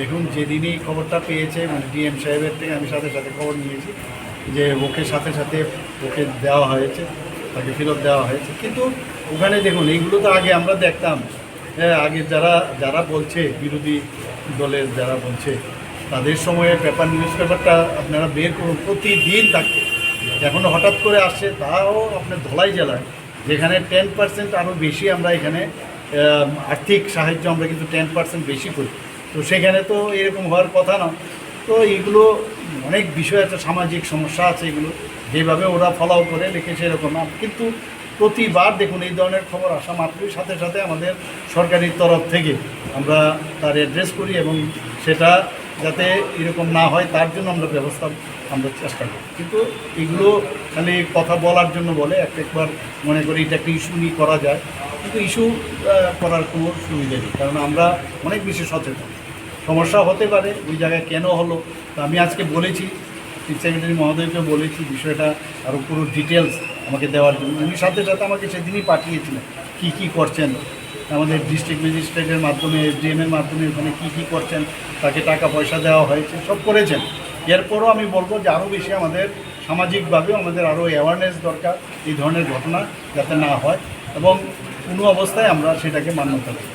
দেখুন, যেদিনই খবরটা পেয়েছে মানে ডিএম সাহেবের থেকে আমি সাথে সাথে খবর নিয়েছি যে ওকে সাথে সাথে ওকে দেওয়া হয়েছে, তাকে ফেরত দেওয়া হয়েছে। কিন্তু ওখানে দেখুন, এইগুলো তো আগে আমরা দেখতাম। হ্যাঁ আগে যারা যারা বলছে, বিরোধী দলের যারা বলছে, তাদের সময়ে পেপার, নিউজ পেপারটা আপনারা বের করুন, প্রতিদিন থাকতো এখন হঠাৎ করে আসছে, তাও আপনার ধলাই জেলায়, যেখানে টেন পার্সেন্ট আরও বেশি আমরা এখানে আর্থিক সাহায্য আমরা কিন্তু টেন পার্সেন্ট বেশি করি। তো সেখানে তো এরকম হওয়ার কথা না। তো এগুলো অনেক বিষয় আছে, সামাজিক সমস্যা আছে এগুলো। যেভাবে ওরা ফলাও করে লিখেছে এরকম না। কিন্তু প্রতিবার দেখুন, এই ধরনের খবর আসা মাত্রই সাথে সাথে আমাদের সরকারি তরফ থেকে আমরা তার অ্যাড্রেস করি এবং সেটা যাতে এরকম না হয়, তার জন্য আমরা ব্যবস্থা, আমরা চেষ্টা করি। কিন্তু এগুলো খালি কথা বলার জন্য বলে, এক একবার মনে করি এটা একটা ইস্যু নিয়ে করা যায়। কিন্তু ইস্যু করার কোনো সুবিধা নেই। কারণ আমরা অনেক বেশি সচেতন। সমস্যা হতে পারে, ওই জায়গায় কেন হলো? তো আমি আজকে বলেছি চিফ সেক্রেটারি মহোদয়কে বলেছি বিষয়টা আরও পুরো ডিটেলস আমাকে দেওয়ার জন্য। উনি সাথে সাথে আমাকে সেদিনই পাঠিয়েছিলেন, কী কী করছেন। আমাদের ডিস্ট্রিক্ট ম্যাজিস্ট্রেটের মাধ্যমে এসডিএম এর মাধ্যমে ওখানে কী কী করছেন, তাকে টাকা পয়সা দেওয়া হয়েছে, সব করেছেন। এরপরও আমি বলব যে আরও বেশি আমাদের সামাজিকভাবে আমাদের আরও অ্যাওয়ারনেস দরকার এই ধরনের ঘটনা যাতে না হয় এবং কোনো অবস্থায় আমরা সেটাকে মান্যতা দিই।